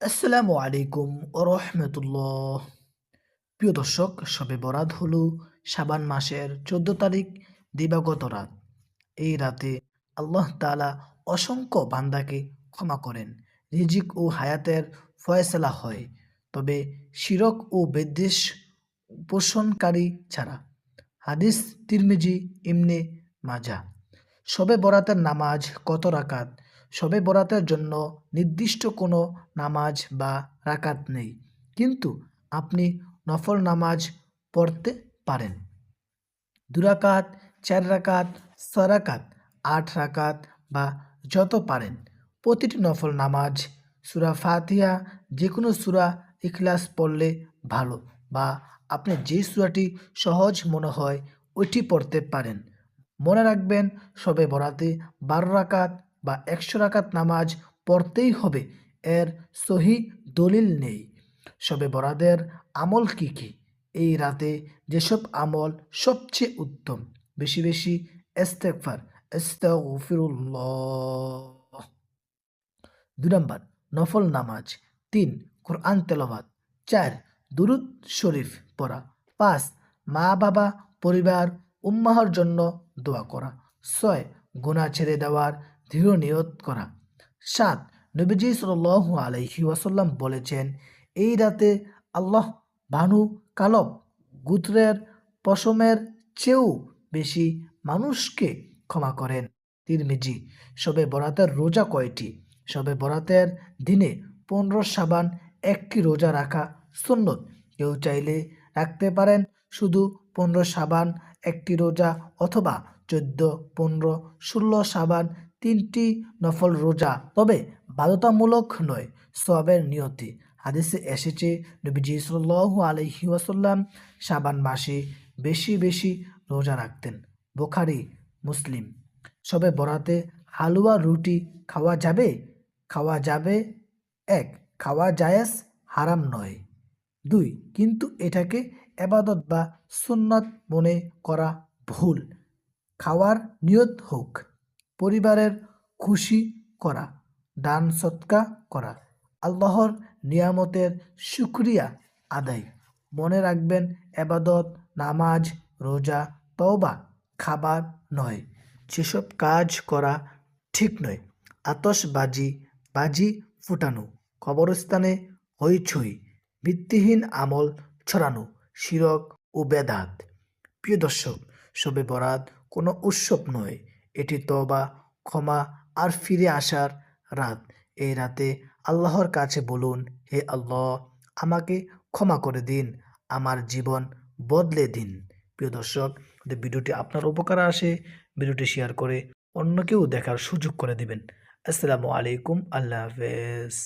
আসসালামু আলাইকুম রহমতুল্লাহ প্রিয় দর্শক, সবে বরাত হলো শাবান মাসের চোদ্দ তারিখ দিবাগত রাত। এই রাতে আল্লাহ তাআলা অসংখ্য বান্দাকে ক্ষমা করেন। রিজিক ও হায়াতের ফয়সলা হয়। তবে শিরক ও বিদ্বেষ পোষণকারী ছাড়া। হাদিস তিরমিজি ইমনে মাজা শবে বরাতের নামাজ কত রাকাত? শবে বরাতের জন্য নির্দিষ্ট কোনো নামাজ বা রাকাত নেই। কিন্তু আপনি নফল নামাজ পড়তে পারেন। দু রাকাত, চার রাকাত ছ রাকাত, আট রাকাত বা যত পারেন। প্রতিটি নফল নামাজ, সুরা ফাতিহা যে কোনো সুরা ইখলাস পড়লে ভালো বা আপনি যে সুরাটি সহজ মনে হয়, ওইটি পড়তে পারেন। মনে রাখবেন সবে বরাতে বারো রাকাত বা একশো রাকাত নামাজ পড়তেই হবে, এর সহি দলিল নেই। সবে বরাদের আমল কি কি? এই রাতে যেসব আমল সবচেয়ে উত্তম, বেশি বেশি এস্তেকফার এস্তাগফিরুল্লাহ দুই নম্বর, নফল নামাজ। তিন, কোরআন তেলাওয়াত। চার, দুরুদ শরীফ পড়া। পাঁচ মা বাবা পরিবার, উম্মাহর জন্য দোয়া করা। ছয় গুণা ছেড়ে দেওয়ার দৃঢ় নিয়ত করা। সাত, নবীজি সাল আলহি ওয়াসাল্লাম বলেছেন, এই রাতে আল্লাহ ভানু কালব গুত্রের পশমের চেয়েও বেশি মানুষকে ক্ষমা করেন। তিরমিজি সবে বরাতের রোজা কয়টি? সবে বরাতের দিনে পনেরো সাবান, একটি রোজা রাখা সুন্নত। কেউ চাইলে রাখতে পারেন শুধু পনেরো সাবান, একটি রোজা অথবা চোদ্দ, পনেরো, ষোলো সাবান তিনটি নফল রোজা, তবে বাধ্যতামূলক নয় সবের নিয়তি। হাদিসে এসেছে, নবীজি সাল্লাল্লাহু আলাইহি ওয়াসাল্লাম সাবান মাসে বেশি বেশি রোজা রাখতেন। বোখারি, মুসলিম। সবে বরাতে হালুয়া রুটি খাওয়া যাবে? খাওয়া যাবে? এক, খাওয়া জায়েজ, হারাম নয়। দুই, কিন্তু এটাকে এবাদত বা সুন্নত মনে করা ভুল। খাওয়ার নিয়ত হোক। পরিবারের খুশি করা, দান সৎকা করা, আল্লাহর নিয়ামতের শুক্রিয়া আদায়। মনে রাখবেন, এবাদত, নামাজ, রোজা, তওবা খাবার নয়। যেসব কাজ করা ঠিক নয় আতসবাজি বাজি ফুটানো, কবরস্থানে হইচই, ভিত্তিহীন আমল ছড়ানো, শিরক ও বেদাত। প্রিয় দর্শক, শবে বরাত কোনো উৎসব নয় এটি তবা ক্ষমা আর ফিরে আসার রাত। এই রাতে আল্লাহর কাছে বলুন, হে আল্লাহ, আমাকে ক্ষমা করে দিন, আমার জীবন বদলে দিন। প্রিয় দর্শক ভিডিওটি আপনার উপকার আসে, ভিডিওটি শেয়ার করে অন্যকেও দেখার সুযোগ করে দিবেন। আসসালামু আলাইকুম, আল্লাহ হাফেজ।